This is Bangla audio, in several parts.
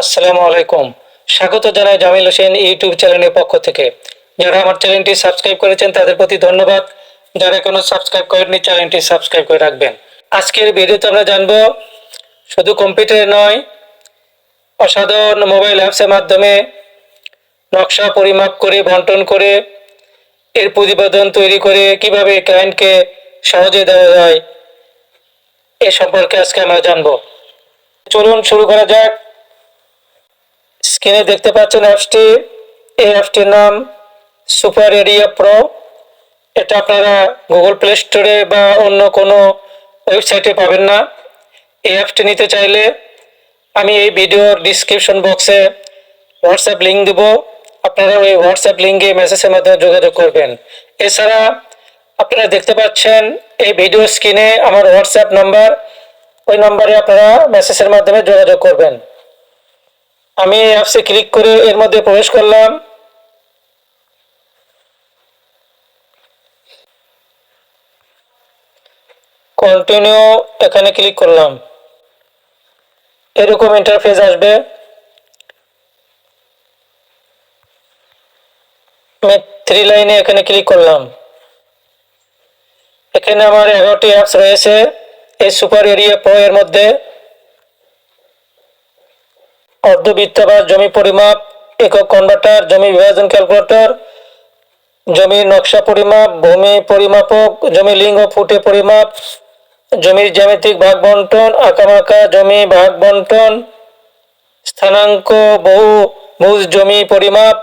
আসসালামু আলাইকুম। স্বাগত জানাই জামিল হোসেন ইউটিউব চ্যানেলের পক্ষ থেকে। যারা আমার চ্যানেলটি সাবস্ক্রাইব করেছেন, তাদের প্রতি ধন্যবাদ। যারা এখনও সাবস্ক্রাইব করেননি, চ্যানেলটি সাবস্ক্রাইব করে রাখবেন। আজকের ভিডিওতে আমরা জানব, শুধু কম্পিউটারে নয়, অসাধারণ মোবাইল অ্যাপসের মাধ্যমে নকশা পরিমাপ করে, বন্টন করে, এর প্রতিবেদন তৈরি করে কীভাবে ক্লায়েন্টকে সহজে দেওয়া যায়, এ সম্পর্কে আজকে আমরা জানব। চলুন শুরু করা যাক। স্ক্রিনে দেখতে পাচ্ছেন অ্যাপসটি। এই অ্যাপসটির নাম সুপার এরিয়া প্রো। এটা আপনারা গুগল প্লে স্টোরে বা অন্য কোনো ওয়েবসাইটে পাবেন না। এই অ্যাপসটি নিতে চাইলে আমি এই ভিডিওর ডিসক্রিপশন বক্সে হোয়াটসঅ্যাপ লিঙ্ক দেব। আপনারা ওই হোয়াটসঅ্যাপ লিঙ্কে মেসেজের মাধ্যমে যোগাযোগ করবেন। এছাড়া আপনারা দেখতে পাচ্ছেন এই ভিডিও স্ক্রিনে আমার হোয়াটসঅ্যাপ নাম্বার। ওই নম্বরে আপনারা মেসেজের মাধ্যমে যোগাযোগ করবেন। আমি এই অ্যাপসে ক্লিক করে এর মধ্যে প্রবেশ করলাম। কন্টিনিউ এখানে ক্লিক করলাম। এরকম ইন্টারফেস আসবে। থ্রি লাইনে এখানে ক্লিক করলাম। এখানে আমার এগারোটি অ্যাপস রয়েছে। এই সুপার এরিয়া প্রো এর মধ্যে অর্ধবৃত্ত বা জমি পরিমাপ, একক কনভার্টার জমি বিভাজন ক্যালকুলেটর জমির নকশা পরিমাপ, ভূমি পরিমাপক, জমি লিঙ্গ ফুটে পরিমাপ, জমির জ্যামিতিক ভাগ বন্টন, আঁকামাকা, জমি ভাগ বন্টন, স্থানাঙ্ক, বহু, ভুজ জমি পরিমাপ।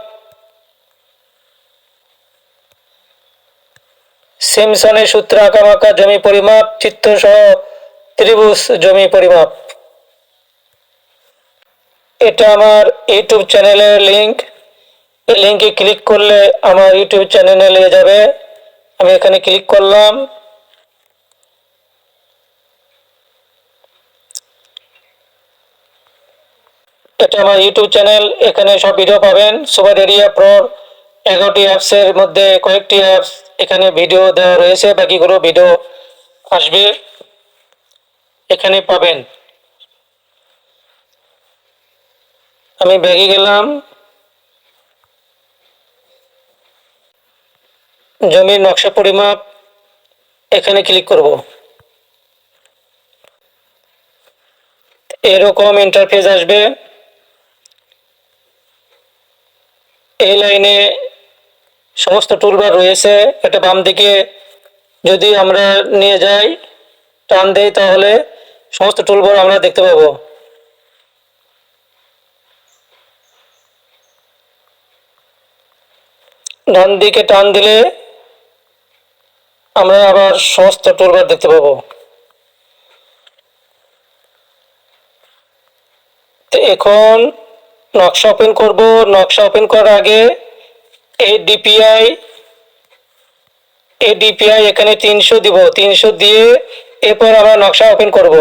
সিমসনের সূত্র, আঁকামাকা, জমি পরিমাপ চিত্র সহ ত্রিভুজ জমি পরিমাপ। এটা আমার ইউটিউব চ্যানেলের এই লিঙ্কে ক্লিক করলে আমার ইউটিউব চ্যানেলে নিয়ে যাবে। আমি এখানে ক্লিক করলাম। এটা আমার ইউটিউব চ্যানেল এখানে সব ভিডিও পাবেন। সুপার এরিয়া প্রো এগারোটি অ্যাপসের মধ্যে কয়েকটি অ্যাপস এখানে ভিডিও দেওয়া রয়েছে। বাকিগুলো ভিডিও আসবে। এখানে পাবেন। আমি ব্যাগে গেলাম। জমির নকশা পরিমাপ এখানে ক্লিক করব। এরকম ইন্টারফেস আসবে। এই লাইনে সমস্ত টুলবার রয়েছে। এটা বাম দিকে যদি আমরা নিয়ে যাই, টান দেই তাহলে সমস্ত টুলবার আমরা দেখতে পাবো। ডান দিকে টান দিলে আমরা আবার সমস্ত টুলবার দেখতে পাবো। তো এখন নকশা ওপেন করব। নকশা ওপেন করার আগে এই ডিপিআই এই ডিপিআই এখানে তিনশো দিব। তিনশো দিয়ে এরপর আমরা নকশা ওপেন করব।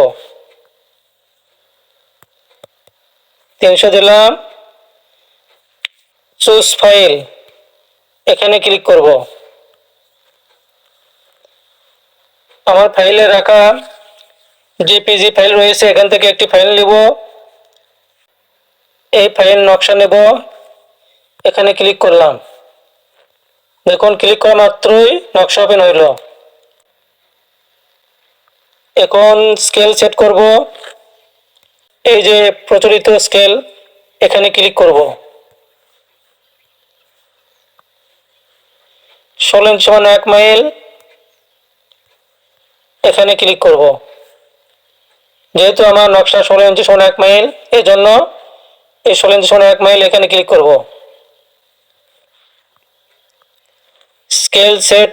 তিনশো দিলাম। চুজ ফাইল এখানে ক্লিক করব। আমার ফাইলে রাখা জেপিজি ফাইল রয়েছে, এখান থেকে একটি ফাইল নেব। এই ফাইল নকশা নেব। এখানে ক্লিক করলাম। দেখুন ক্লিক করা মাত্রই নকশা ওপেন হইল। এখন স্কেল সেট করব। এই যে প্রচলিত স্কেল এখানে ক্লিক করব। ষোলো ইঞ্চি সমান এক মাইল। এখানে ক্লিক করব। যেহেতু আমার নকশা ষোলো ইঞ্চি সমান এক মাইল এই জন্য এই ষোলো ইঞ্চি সমান এক মাইল এখানে ক্লিক করব। স্কেল সেট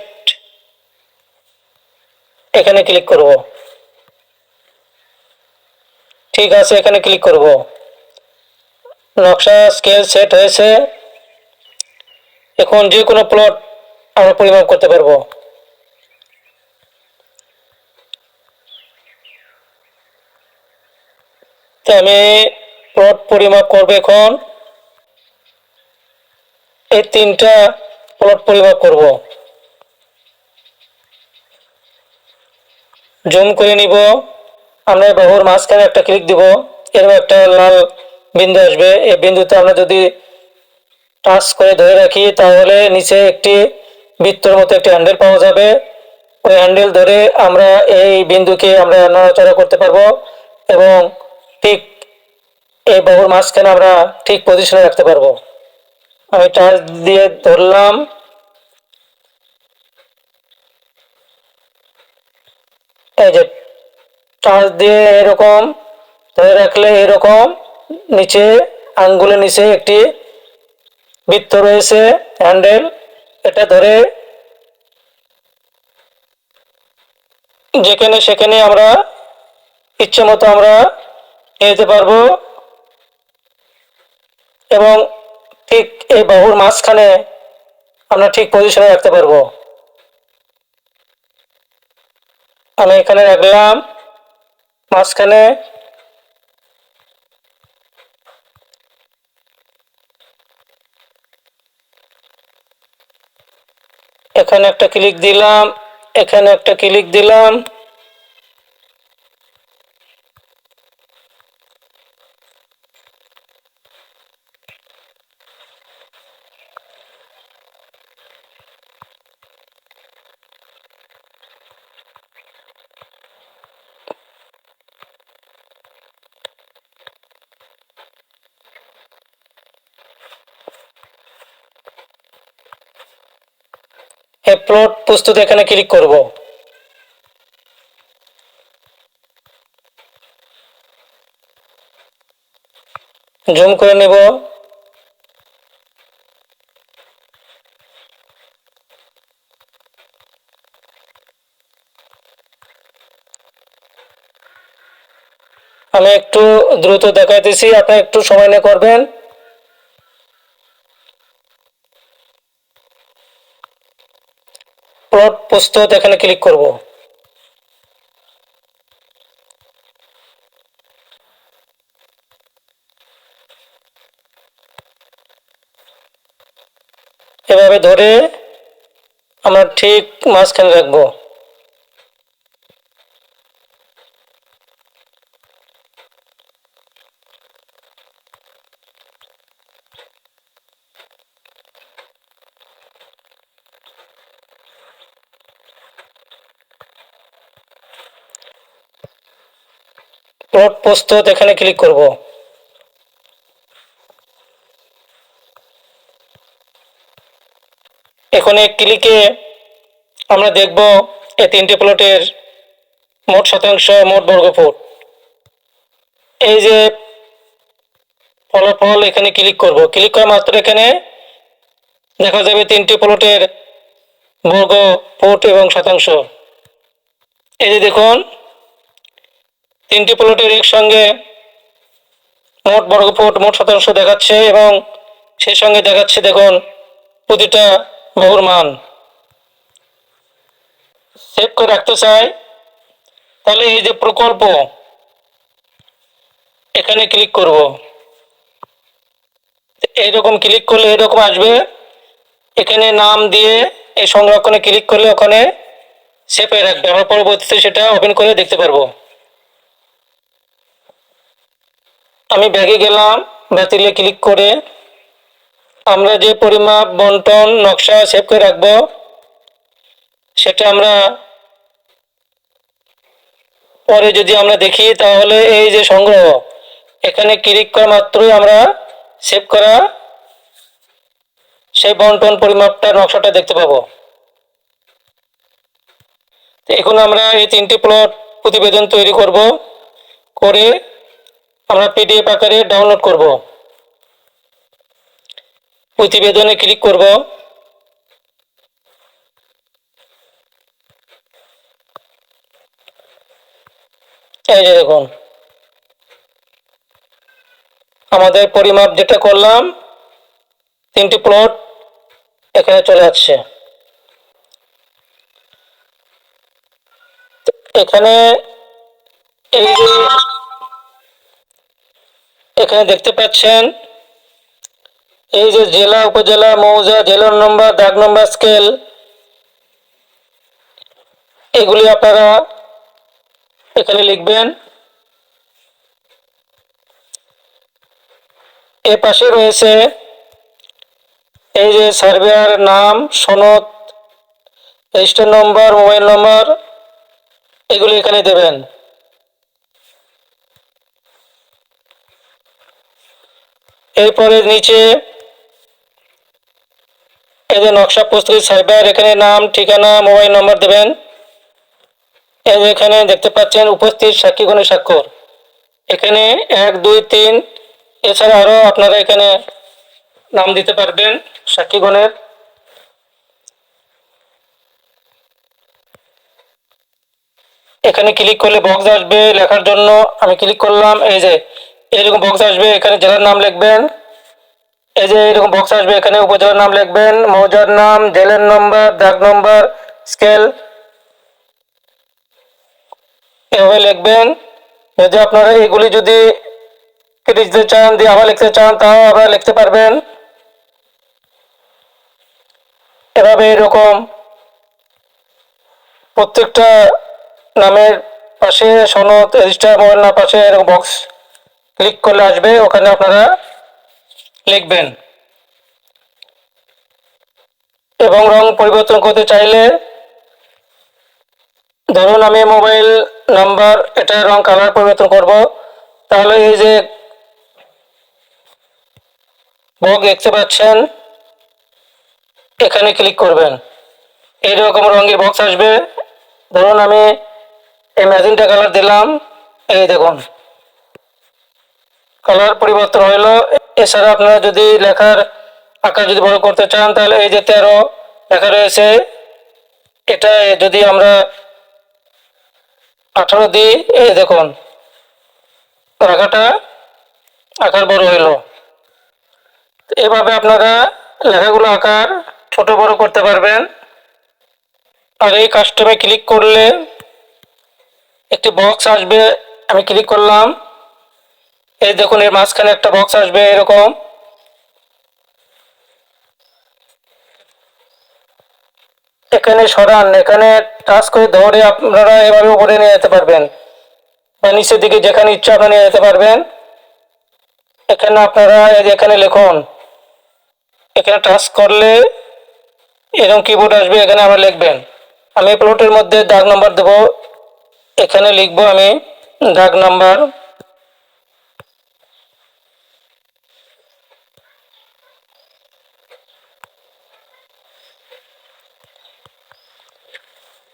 এখানে ক্লিক করব। ঠিক আছে, এখানে ক্লিক করব। নকশা স্কেল সেট হয়েছে। এখন যে কোনো প্লট আমরা পরিমাপ করতে পারব। আমি প্লট পরিমাপ করব এখন। এই তিনটা প্লট পরিমাপ করব। জুম করে নিব। আমরা বাহুর মাঝখানে একটা ক্লিক দিব। এরকম একটা লাল বিন্দু আসবে। এই বিন্দুতে আমরা যদি টাচ করে ধরে রাখি, তাহলে নিচে একটি বৃত্তর মতো একটি হ্যান্ডেল পাওয়া যাবে। ওই হ্যান্ডেল ধরে আমরা এই বিন্দুকে আমরা নড়াচড়া করতে পারব এবং ঠিক এই বাহুর মাঝখানে আমরা ঠিক পজিশনে রাখতে পারব। আমি টাচ দিয়ে ধরলাম। এই যে টাচ দিয়ে এরকম, ধরে রাখলে এরকম, নিচে, আঙ্গুলের নিচে একটি বৃত্ত রয়েছে হ্যান্ডেল এটা ধরে যেখানে সেখানে আমরা ইচ্ছে মতো আমরা যেতে পারব। এবং ঠিক এই বাহুর মাঝখানে আমরা ঠিক পজিশনে রাখতে পারব। আমি এখানে রাখলাম, মাঝখানে এখানে একটা ক্লিক দিলাম এখানে একটা ক্লিক দিলাম। আপলোড প্রস্তুত এখানে ক্লিক করব। জুম করে নেব। আমি একটু দ্রুত দেখাইতেছি, আপনি একটু সময় নিয়ে করবেন প্লট প্রস্তুত এখানে ক্লিক করব। এভাবে ধরে আমরা ঠিক মাঝখানে রাখব প্লট প্রস্তুত, এখানে ক্লিক করব। এখানে ক্লিকে আমরা দেখব এই তিনটি প্লটের মোট শতাংশ, মোট বর্গফুট। এই যে ফলাফল এখানে ক্লিক করব। ক্লিক করা মাত্র এখানে দেখা যাবে তিনটি প্লটের বর্গ ফুট এবং শতাংশ। এই যে দেখুন তিনটি প্লটের একসঙ্গে মোট বর্গফুট মোট শতাংশ দেখাচ্ছে এবং সেই সঙ্গে দেখাচ্ছে দেখুন প্রতিটা বহুর মান। সেভ করে রাখতে চাই। তাহলে এই যে প্রকল্প, এখানে ক্লিক করব। এইরকম ক্লিক করলে এরকম আসবে। এখানে নাম দিয়ে এই সংরক্ষণে ক্লিক করলে ওখানে সেভ হয়ে রাখবে। আমরা পরবর্তীতে সেটা ওপেন করে দেখতে পারব। আমি ব্যাগে গেলাম বাতিলে ক্লিক করে আমরা যে পরিমাপ বন্টন নকশা সেভ করে রাখব, সেটা আমরা পরে যদি আমরা দেখি তাহলে এই যে সংগ্রহ, এখানে ক্লিক করা মাত্রই আমরা সেভ করা সেই বন্টন পরিমাপটা নকশাটা দেখতে পাবো। এখন আমরা এই তিনটি প্লট প্রতিবেদন তৈরি করব, করে আমরা পিডিএফ আকারে ডাউনলোড করব। প্রতিবেদনে ক্লিক করব। এই যে দেখুন। আমাদের পরিমাপ যেটা করলাম, তিনটি প্লট এখানে চলে আসছে। এখানে এই যে এখানে দেখতে পাচ্ছেন, এই যে জেলা উপজেলা, মৌজা, জেলার নম্বর দাগ নম্বর স্কেল এগুলি আপনারা এখানে লিখবেন। এ পাশে রয়েছে, এই যে সার্ভেয়ার নাম, সনদ রেজিস্টার নম্বর মোবাইল নম্বর এগুলি এখানে দেবেন। এরপরে নিচে এই যে নকশা প্রস্তুতি সাইবার, এখানে নাম, ঠিকানা, মোবাইল নম্বর দেবেন। এই এখানে দেখতে পাচ্ছেন উপস্থিত সাক্ষীগণের স্বাক্ষর। এখানে এক, দুই, তিন, এছাড়া আরও আপনারা এখানে নাম দিতে পারবেন সাক্ষীগণের এখানে ক্লিক করলে বক্স আসবে, লেখার জন্য আমি ক্লিক করলাম, এই যে এরকম বক্স আসবে, এখানে জেলার নাম লিখবেন। এই যে এরকম বক্স আসবে, এখানে উপজেলার নাম লিখবেন। মৌজার নাম, জেলের নম্বর দাগ নম্বর স্কেল এভাবে লিখবেন। যদি আপনারা এগুলি যদি কেটে দিতে চান, দিয়ে আবার লিখতে চান, তাও আবার লিখতে পারবেন। এভাবে এরকম প্রত্যেকটা নামের পাশে সনদ রেজিস্টার মোবাইল না পাশে এরকম বক্স ক্লিক করলে আসবে, ওখানে আপনারা লিখবেন। এবং রং পরিবর্তন করতে চাইলে ধরুন আমি মোবাইল নাম্বার, এটা রং কালার পরিবর্তন করব। তাহলে এই যে বক দেখতে পাচ্ছেন, এখানে ক্লিক করবেন। এইরকম রঙের বক্স আসবে। ধরুন আমি এই ম্যাজিনটা কালার দিলাম, এই দেখুন। কালার পরিবর্তন হইল। এছাড়া আপনারা যদি লেখার আকার যদি বড় করতে চান, তাহলে এই যে তেরো লেখা রয়েছে এটা যদি আমরা আঠারো দিই, এই দেখুন, লেখাটা আকার বড় হইল। এভাবে আপনারা লেখাগুলো আকার ছোট বড় করতে পারবেন। আর এই কাস্টমে ক্লিক করলে একটি বক্স আসবে, আমি ক্লিক করলাম। এই দেখুন, এর মাঝখানে একটা বক্স আসবে এরকম। এখানে সরান, এখানে টাচ করে ধরে আপনারা এভাবে উপরে নিয়ে যেতে পারবেন। বা নিচের দিকে যেখানে ইচ্ছা আপনারা নিয়ে যেতে পারবেন। এখানে আপনারা এখানে লিখুন। এখানে টাচ করলে এরকম কিবোর্ড আসবে, এখানে আমরা লিখবেন। আমি প্লটের মধ্যে দাগ নাম্বার দেবো। এখানে লিখব আমি দাগ নাম্বার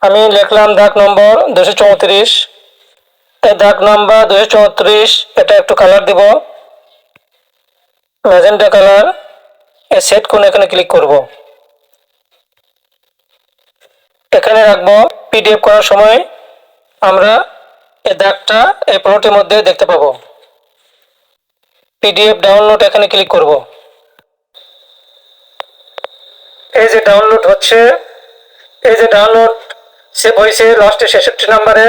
আমি লিখলাম দাগ নম্বর দুশো চৌত্রিশ। এই দাগ নম্বর দুশো চৌত্রিশ, এটা একটু কালার দিব। ম্যাজেন্টা কালার এই সেট কোন এখানে ক্লিক করব। এখানে রাখব পিডিএফ করার সময় আমরা এই দাগটা এই প্লটের মধ্যে দেখতে পাবো। পিডিএফ ডাউনলোড এখানে ক্লিক করব। এই যে ডাউনলোড হচ্ছে, এই যে ডাউনলোড সেভ হয়েছে লাস্টে ছেষট্টি নাম্বারে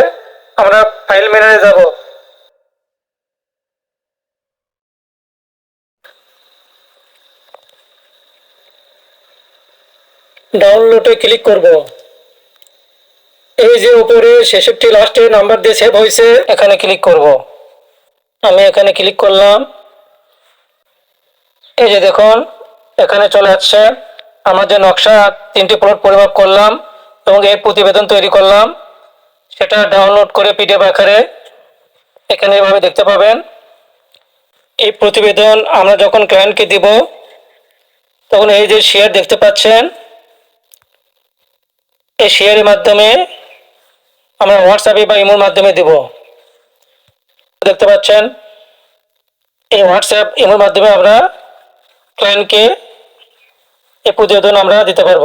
আমরা ফাইল মেনারে যাব। ডাউনলোডে ক্লিক করব। এই যে উপরে ছেষট্টি লাস্টে নাম্বার দিয়ে সেভ হয়েছে এখানে ক্লিক করব। আমি এখানে ক্লিক করলাম। এই যে দেখুন, এখানে চলে আসছে। আমার যে নকশা তিনটি প্লট পরিমাপ করলাম এবং এই প্রতিবেদন তৈরি করলাম। সেটা ডাউনলোড করে পিডিএফ আকারে এখানে এভাবে দেখতে পাবেন। এই প্রতিবেদন আমরা যখন ক্লায়েন্টকে দিব, তখন এই যে শেয়ার দেখতে পাচ্ছেন, এই শেয়ারের মাধ্যমে আমরা হোয়াটসঅ্যাপে বা ইমোর মাধ্যমে দেব। দেখতে পাচ্ছেন, এই হোয়াটসঅ্যাপ ইমোর মাধ্যমে আমরা ক্লায়েন্টকে এই প্রতিবেদন আমরা দিতে পারব।